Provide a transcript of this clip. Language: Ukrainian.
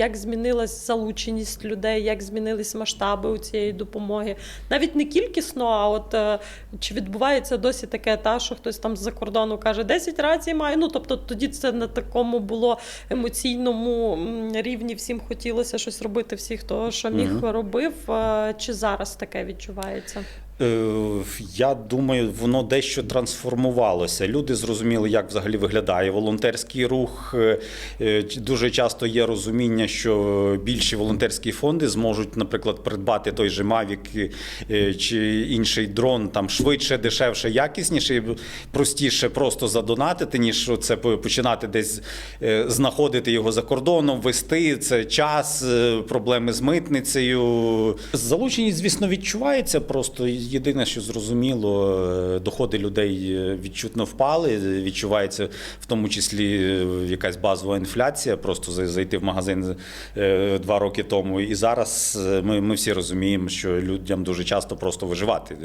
як змінилась залученість людей, як змінились масштаби у цієї допомоги. Навіть не кількісно, а от е, чи відбувається досі таке, та що хтось там з-за кордону каже, 10 рацій маю. Ну тобто тоді це на такому було емоційному рівні. Всім хотілося щось робити, всі, хто що міг Мгм. робив. Е, Чи зараз таке відчувається? Е, Я думаю, воно дещо трансформувалося. Люди зрозуміли, як взагалі виглядає волонтерський рух. Е, е, Дуже часто є розуміння, що більші волонтерські фонди зможуть, наприклад, придбати той же Mavic чи інший дрон там швидше, дешевше, якісніше, простіше просто задонатити, ніж це починати десь знаходити його за кордоном, вести це час, проблеми з митницею. Залученість, звісно, відчувається. Просто єдине, що зрозуміло, е, доходи людей е, відчутно впали. Відчувається в тому числі е, якась базова інфляція. Просто зайти в магазин два роки тому. І зараз ми, ми всі розуміємо, що людям дуже часто просто виживати.